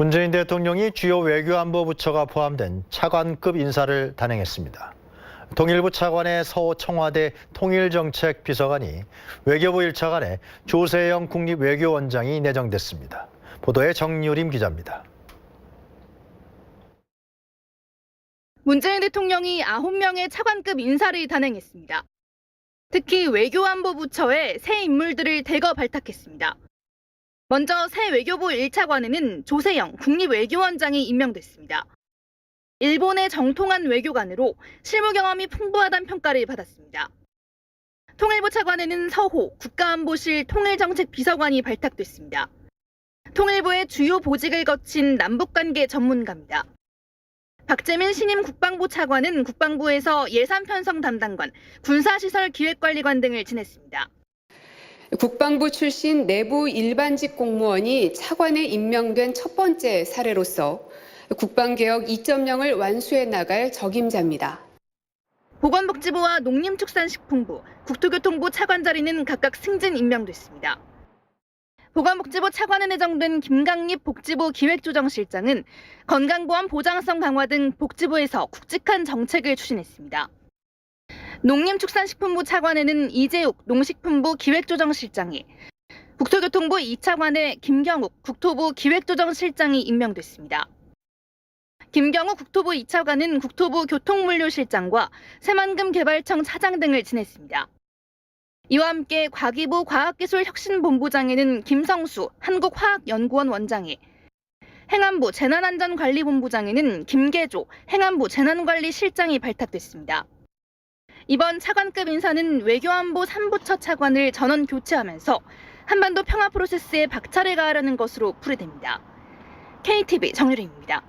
문재인 대통령이 주요 외교안보 부처가 포함된 차관급 인사를 단행했습니다. 통일부 차관의 서 청와대 통일정책 비서관이 외교부 1차관에 조세영 국립외교원장이 내정됐습니다. 보도에 정유림 기자입니다. 문재인 대통령이 9명의 차관급 인사를 단행했습니다. 특히 외교안보부처에 새 인물들을 대거 발탁했습니다. 먼저 새 외교부 1차관에는 조세영 국립외교원장이 임명됐습니다. 일본의 정통한 외교관으로 실무 경험이 풍부하다는 평가를 받았습니다. 통일부 차관에는 서호 국가안보실 통일정책 비서관이 발탁됐습니다. 통일부의 주요 보직을 거친 남북관계 전문가입니다. 박재민 신임 국방부 차관은 국방부에서 예산 편성 담당관, 군사시설 기획관리관 등을 지냈습니다. 국방부 출신 내부 일반직 공무원이 차관에 임명된 첫 번째 사례로서 국방개혁 2.0을 완수해 나갈 적임자입니다. 보건복지부와 농림축산식품부, 국토교통부 차관 자리는 각각 승진 임명됐습니다. 보건복지부 차관에 내정된 김강립 복지부 기획조정실장은 건강보험 보장성 강화 등 복지부에서 굵직한 정책을 추진했습니다. 농림축산식품부 차관에는 이재욱 농식품부 기획조정실장이, 국토교통부 2차관에 김경욱 국토부 기획조정실장이 임명됐습니다. 김경욱 국토부 2차관은 국토부 교통물류실장과 새만금 개발청 차장 등을 지냈습니다. 이와 함께 과기부 과학기술혁신본부장에는 김성수 한국화학연구원 원장이, 행안부 재난안전관리본부장에는 김계조 행안부 재난관리실장이 발탁됐습니다. 이번 차관급 인사는 외교안보 3부처 차관을 전원 교체하면서 한반도 평화 프로세스에 박차를 가하려는 것으로 풀이됩니다. KTV 정유림입니다.